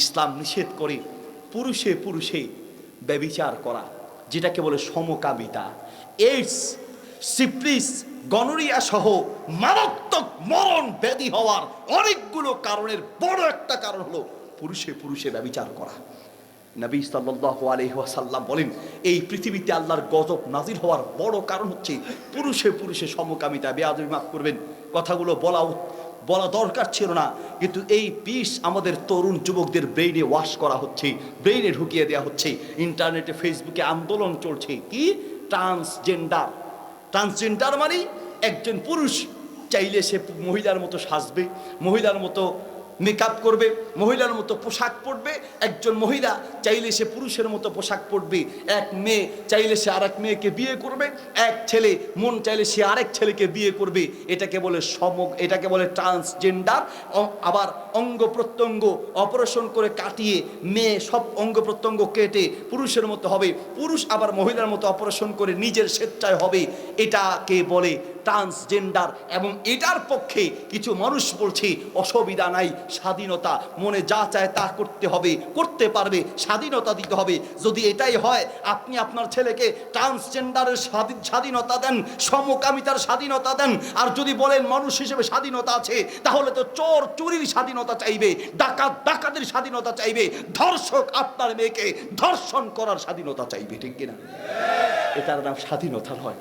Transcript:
ইসলাম নিষেধ করে পুরুষে পুরুষে ব্যবিচার করা, যেটাকে বলে সমকামিতা। এইডস সিপ্লিস গনোরিয়া সহ মারাত্মক মরণ ব্যাধি হওয়ার অনেকগুলো কারণের বড় একটা কারণ হলো পুরুষে পুরুষে ব্যবিচার করা। নবী সাল্লাল্লাহু আলাইহি ওয়াসাল্লাম বলেন, এই পৃথিবীতে আল্লাহর গজব নাজির হওয়ার বড় কারণ হচ্ছে পুরুষে পুরুষে সমকামিতা। বেয়াদবি মাফ করবেন। কথাগুলো বলা বলা দরকার ছিল না। কিন্তু এই পিস আমাদের তরুণ যুবকদের ব্রেইনে ওয়াশ করা হচ্ছে ব্রেইনে ঢুকিয়ে দেওয়া হচ্ছে। ইন্টারনেটে ফেসবুকে আন্দোলন চলছে। কি? ট্রান্সজেন্ডার ট্রান্সজেন্ডার মানে একজন পুরুষ। চাইলে সে মহিলার মতো সাজবে। মহিলার মতো মেকআপ করবে, মহিলার মতো পোশাক পরবে, একজন মহিলা চাইলে সে পুরুষের মতো পোশাক পরবে, এক মেয়ে চাইলে সে আরেক মেয়েকে বিয়ে করবে, এক ছেলে মন চাইলে সে আরেক ছেলেকে বিয়ে করবে, এটাকে বলে সম, এটাকে বলে ট্রান্সজেন্ডার আবার অঙ্গ প্রত্যঙ্গ অপারেশন করে কাটিয়ে মেয়ে সব অঙ্গ প্রত্যঙ্গ কেটে পুরুষের মতো হবে, পুরুষ আবার মহিলার মতো অপারেশন করে নিজের স্বেচ্ছায় হবে, এটাকে বলে ট্রান্সজেন্ডার এবং এটার পক্ষে কিছু মানুষ বলছে, অসুবিধা নাই, স্বাধীনতা, মনে যা চায় তা করতে হবে, করতে পারবে, স্বাধীনতা দিতে হবে। যদি এটাই হয়, আপনি আপনার ছেলেকে ট্রান্সজেন্ডারের স্বাধীন- স্বাধীনতা দেন, সমকামিতার স্বাধীনতা দেন, আর যদি বলেন মানুষ হিসেবে স্বাধীনতা আছে, তাহলে তো চোর চুরির স্বাধীনতা চাইবে, ডাকাত ডাকাতের স্বাধীনতা চাইবে, ধর্ষক আপনার মেয়েকে ধর্ষণ করার স্বাধীনতা চাইবে, ঠিক কিনা? এটার নাম স্বাধীনতা নয়।